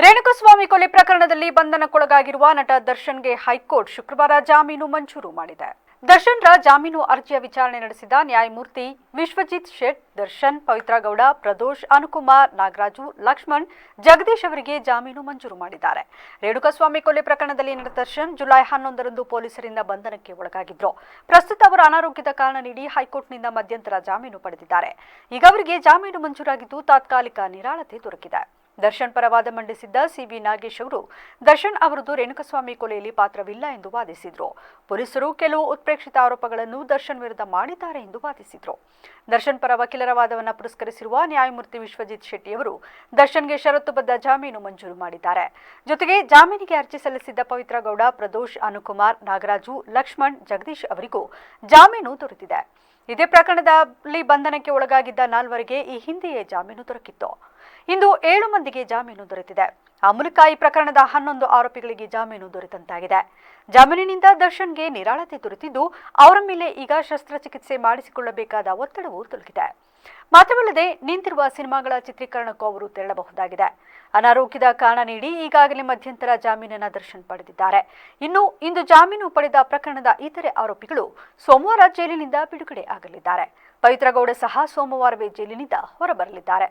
ರೇಣುಕಸ್ವಾಮಿ ಕೊಲೆ ಪ್ರಕರಣದಲ್ಲಿ ಬಂಧನಕ್ಕೊಳಗಾಗಿರುವ ನಟ ದರ್ಶನ್ಗೆ ಹೈಕೋರ್ಟ್ ಶುಕ್ರವಾರ ಜಾಮೀನು ಮಂಜೂರು ಮಾಡಿದೆ. ದರ್ಶನ್ರ ಜಾಮೀನು ಅರ್ಜಿಯ ವಿಚಾರಣೆ ನಡೆಸಿದ ನ್ಯಾಯಮೂರ್ತಿ ವಿಶ್ವಜಿತ್ ಶೆಟ್, ದರ್ಶನ್, ಪವಿತ್ರಗೌಡ, ಪ್ರದೋಷ್, ಅನುಕುಮಾರ್, ನಾಗರಾಜು, ಲಕ್ಷ್ಮಣ್, ಜಗದೀಶ್ ಅವರಿಗೆ ಜಾಮೀನು ಮಂಜೂರು ಮಾಡಿದ್ದಾರೆ. ರೇಣುಕಸ್ವಾಮಿ ಕೊಲೆ ಪ್ರಕರಣದಲ್ಲಿ ನಟ ದರ್ಶನ್ ಜುಲೈ ಹನ್ನೊಂದರಂದು ಪೊಲೀಸರಿಂದ ಬಂಧನಕ್ಕೆ ಒಳಗಾಗಿದ್ರು. ಪ್ರಸ್ತುತ ಅವರು ಅನಾರೋಗ್ಯದ ಕಾರಣ ನೀಡಿ ಹೈಕೋರ್ಟ್ನಿಂದ ಮಧ್ಯಂತರ ಜಾಮೀನು ಪಡೆದಿದ್ದಾರೆ. ಈಗ ಅವರಿಗೆ ಜಾಮೀನು ಮಂಜೂರಾಗಿದ್ದು ತಾತ್ಕಾಲಿಕ ನಿರಾಳತೆ ದೊರಕಿದೆ. ದರ್ಶನ್ ಪರ ವಾದ ಮಂಡಿಸಿದ್ದ ಸಿವಿ ನಾಗೇಶ್ ಅವರು, ದರ್ಶನ್ ಅವರದ್ದು ರೇಣುಕಸ್ವಾಮಿ ಕೊಲೆಯಲ್ಲಿ ಪಾತ್ರವಿಲ್ಲ ಎಂದು ವಾದಿಸಿದರು. ಪೊಲೀಸರು ಕೆಲವು ಉತ್ಪ್ರೇಕ್ಷಿತ ಆರೋಪಗಳನ್ನು ದರ್ಶನ್ ವಿರುದ್ಧ ಮಾಡಿದ್ದಾರೆ ಎಂದು ವಾದಿಸಿದ್ರು. ದರ್ಶನ್ ಪರ ವಕೀಲರ ವಾದವನ್ನು ಪುರಸ್ಕರಿಸಿರುವ ನ್ಯಾಯಮೂರ್ತಿ ವಿಶ್ವಜಿತ್ ಶೆಟ್ಟಿ ಅವರು, ದರ್ಶನ್ಗೆ ಷರತ್ತುಬದ್ಧ ಜಾಮೀನು ಮಂಜೂರು ಮಾಡಿದ್ದಾರೆ. ಜೊತೆಗೆ ಜಾಮೀನಿಗೆ ಅರ್ಜಿ ಸಲ್ಲಿಸಿದ್ದ ಪವಿತ್ರ ಗೌಡ, ಪ್ರದೋಷ್ ಅನುಕುಮಾರ್, ನಾಗರಾಜು, ಲಕ್ಷ್ಮಣ್, ಜಗದೀಶ್ ಅವರಿಗೂ ಜಾಮೀನು ದೊರೆತಿದೆ. ಇದೇ ಪ್ರಕರಣದಲ್ಲಿ ಬಂಧನಕ್ಕೆ ಒಳಗಾಗಿದ್ದ ನಾಲ್ವರಿಗೆ ಈ ಹಿಂದೆಯೇ ಜಾಮೀನು ದೊರಕಿತ್ತು. ಇಂದು ಏಳು ಮಂದಿಗೆ ಜಾಮೀನು ದೊರೆತಿದೆ. ಆ ಮೂಲಕ ಈ ಪ್ರಕರಣದ ಹನ್ನೊಂದು ಆರೋಪಿಗಳಿಗೆ ಜಾಮೀನು ದೊರೆತಂತಾಗಿದೆ. ಜಾಮೀನಿನಿಂದ ದರ್ಶನ್ಗೆ ನಿರಾಳತೆ ದೊರೆತಿದ್ದು, ಅವರ ಮೇಲೆ ಈಗ ಶಸ್ತ್ರಚಿಕಿತ್ಸೆ ಮಾಡಿಸಿಕೊಳ್ಳಬೇಕಾದ ಒತ್ತಡವೂ ತೊಲಗಿದೆ. ಮಾತ್ರವಲ್ಲದೆ ನಿಂತಿರುವ ಸಿನಿಮಾಗಳ ಚಿತ್ರೀಕರಣಕ್ಕೂ ಅವರು ತೆರಳಬಹುದಾಗಿದೆ. ಅನಾರೋಗ್ಯದ ಕಾರಣ ನೀಡಿ ಈಗಾಗಲೇ ಮಧ್ಯಂತರ ಜಾಮೀನಿನ ದರ್ಶನ್ ಪಡೆದಿದ್ದಾರೆ. ಇನ್ನು ಇಂದು ಜಾಮೀನು ಪಡೆದ ಪ್ರಕರಣದ ಇತರೆ ಆರೋಪಿಗಳು ಸೋಮವಾರ ಜೈಲಿನಿಂದ ಬಿಡುಗಡೆ ಆಗಲಿದ್ದಾರೆ. ಪವಿತ್ರಗೌಡ ಸಹ ಸೋಮವಾರವೇ ಜೈಲಿನಿಂದ ಹೊರಬರಲಿದ್ದಾರೆ.